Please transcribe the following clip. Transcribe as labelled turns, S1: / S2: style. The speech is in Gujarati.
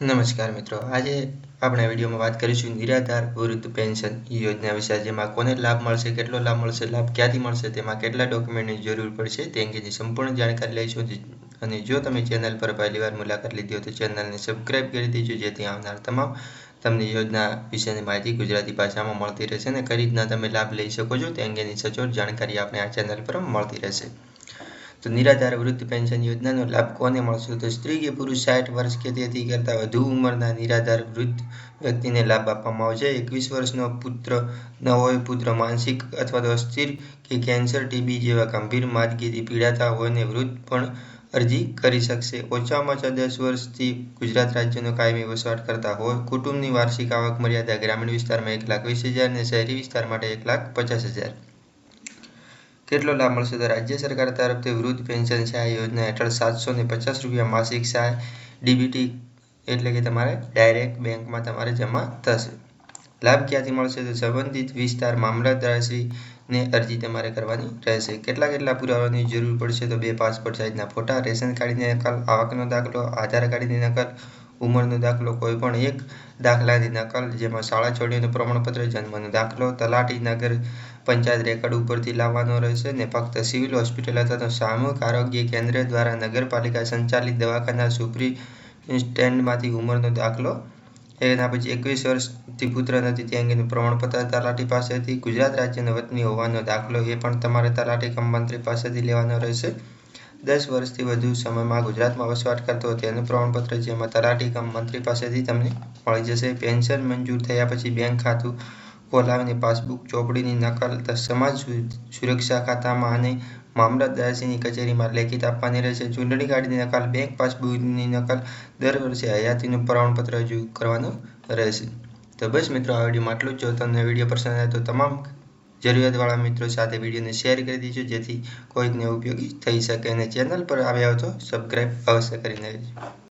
S1: નમસ્કાર મિત્રો. આજે આપણે વિડીયોમાં વાત કરીશું નિરાધાર વૃદ્ધ પેન્શન યોજના વિશે. જેમાં કોને લાભ મળશે, કેટલો લાભ મળશે, લાભ ક્યાંથી મળશે, તેમાં કેટલા ડોક્યુમેન્ટની જરૂર પડશે, તે અંગેની સંપૂર્ણ જાણકારી લઈશું. અને જો તમે ચેનલ પર પહેલીવાર મુલાકાત લીધી હોય તો ચેનલને સબસ્ક્રાઇબ કરી દેજો, જેથી આવનાર તમામ તમને યોજના વિશેની માહિતી ગુજરાતી ભાષામાં મળતી રહેશે અને કઈ રીતના તમે લાભ લઈ શકો છો, તે અંગેની સચોટ જાણકારી આપણે આ ચેનલ પર મળતી રહેશે. તો નિરાધાર વૃદ્ધ પેન્શન યોજનાનો લાભ કોને મળશે? તો સ્ત્રી કે પુરુષ સાઠ વર્ષ કે તેથી કરતાં વધુ ઉંમરના નિરાધાર વૃદ્ધ વ્યક્તિને લાભ આપવામાં આવશે. એકવીસ વર્ષનો પુત્ર ન હોય, પુત્ર માનસિક અથવા તો અસ્થિર કે કેન્સર, ટીબી જેવા ગંભીર માદગીથી પીડાતા હોય ને વૃદ્ધ પણ અરજી કરી શકશે. ઓછામાં ઓછા દસ વર્ષથી ગુજરાત રાજ્યનો કાયમી વસવાટ કરતા હોય. કુટુંબની વાર્ષિક આવક મર્યાદા ગ્રામીણ વિસ્તારમાં એક લાખ વીસ હજાર અને શહેરી વિસ્તાર માટે એક લાખ પચાસ હજાર. કેટલો લાભ મળશે? તો રાજ્ય સરકાર તરફથી વૃદ્ધ પેન્શન સહાય યોજના હેઠળ સાતસો ને પચાસ રૂપિયા માસિક સહાય ડીબીટી એટલે કે તમારે ડાયરેક્ટ બેંકમાં તમારે જમા થશે. લાભ ક્યાંથી મળશે? તો સંબંધિત વિસ્તાર મામલતદારશ્રીને અરજી તમારે કરવાની રહેશે. કેટલા કેટલા પુરાવાની જરૂર પડશે? તો બે પાસપોર્ટ સાઇઝના ફોટા, રેશન કાર્ડની નકલ, આવકનો દાખલો, આધાર કાર્ડની નકલ ઉંમરનો દાખલો કોઈ પણ એક દાખલાની નકલ જેમાં શાળા છોડીનું પ્રમાણપત્ર, જન્મનો દાખલો, તલાટી, નગર પંચાયત રેકર્ડ ઉપરથી લાવવાનો રહેશે ને ફક્ત સિવિલ હોસ્પિટલ અથવા સામૂહિક આરોગ્ય કેન્દ્ર દ્વારા નગરપાલિકા સંચાલિત દવાખાના સુપ્રિન્ટેન્ડન્ટમાંથી ઉંમરનો દાખલો. એના પછી એકવીસ વર્ષથી પુત્ર નથી, તે અંગેનું પ્રમાણપત્ર તલાટી પાસેથી ગુજરાત રાજ્યના વતની હોવાનો દાખલો, એ પણ તમારે તલાટી કમ મંત્રી પાસેથી લેવાનો રહેશે. દસ વર્ષથી વધુ સમયમાં ગુજરાતમાં વસવાટ કરતો તેનું પ્રમાણપત્ર જેમાં તલાટી કમ મંત્રી પાસેથી તમને મળી જશે. પેન્શન મંજૂર થયા પછી બેંક ખાતું ખોલાવીને પાસબુક ચોપડીની નકલ સમાજ સુરક્ષા ખાતામાં અને મામલતદારશ્રીની કચેરીમાં લેખિત આપવાની રહેશે. ચૂંટણી કાર્ડની નકલ, બેંક પાસબુકની નકલ દર વર્ષે હયાતીનું પ્રમાણપત્ર રજૂ કરવાનું રહેશે. તો બસ મિત્રો, આ વિડીયોમાં આટલું જ. જો તમને વીડિયો પસંદ આવે તો તમામ જરૂરિયાતવાળા મિત્રો સાથે વિડીયોને શેર કરી દીજો, જેથી કોઈકને ઉપયોગી થઈ શકે અને ચેનલ પર આવ્યા હો તો સબસ્ક્રાઈબ અવશ્ય કરી રહેજો